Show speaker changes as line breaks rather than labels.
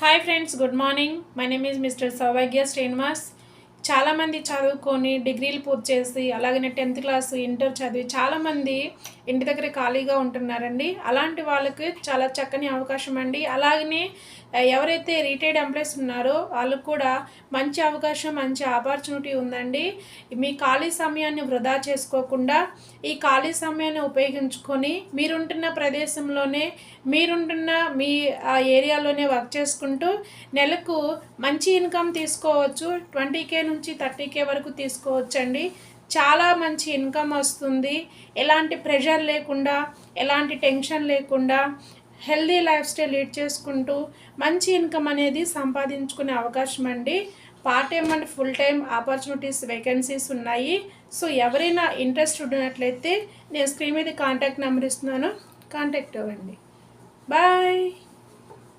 Hi friends, good morning. My name is Mr. Savagya Srinivas. చాలామంది చదువుకొని డిగ్రీలు పూర్తి చేసి అలాగనే టెన్త్ క్లాస్ ఇంటర్ చదివి చాలామంది ఇంటి దగ్గర ఖాళీగా ఉంటున్నారండి. అలాంటి వాళ్ళకి చాలా చక్కని అవకాశం అండి. అలాగనే ఎవరైతే రిటైర్డ్ ఎంప్లాయీస్ ఉన్నారో వాళ్ళకు కూడా మంచి అవకాశం మంచి ఆపర్చునిటీ ఉందండి. మీ ఖాళీ సమయాన్ని వృధా చేసుకోకుండా ఈ ఖాళీ సమయాన్ని ఉపయోగించుకొని మీరుంటున్న ప్రదేశంలోనే మీరుంటున్న మీ ఏరియాలోనే వర్క్ చేసుకుంటూ నెలకు మంచి ఇన్కమ్ తీసుకోవచ్చు. ట్వంటీ కే నుంచి థర్టీ కే వరకు తీసుకోవచ్చండి. చాలా మంచి ఇన్కమ్ వస్తుంది. ఎలాంటి ప్రెషర్ లేకుండా ఎలాంటి టెన్షన్ లేకుండా హెల్దీ లైఫ్ స్టైల్ లీడ్ చేసుకుంటూ మంచి ఇన్కమ్ అనేది సంపాదించుకునే అవకాశం అండి. Part time and full time opportunities vacancies ఉన్నాయి. సో ఎవరైనా ఇంట్రెస్ట్ ఉన్నట్లయితే నేను స్క్రీన్ మీద కాంటాక్ట్ నెంబర్ ఇస్తున్నాను. కాంటాక్ట్ అవ్వండి.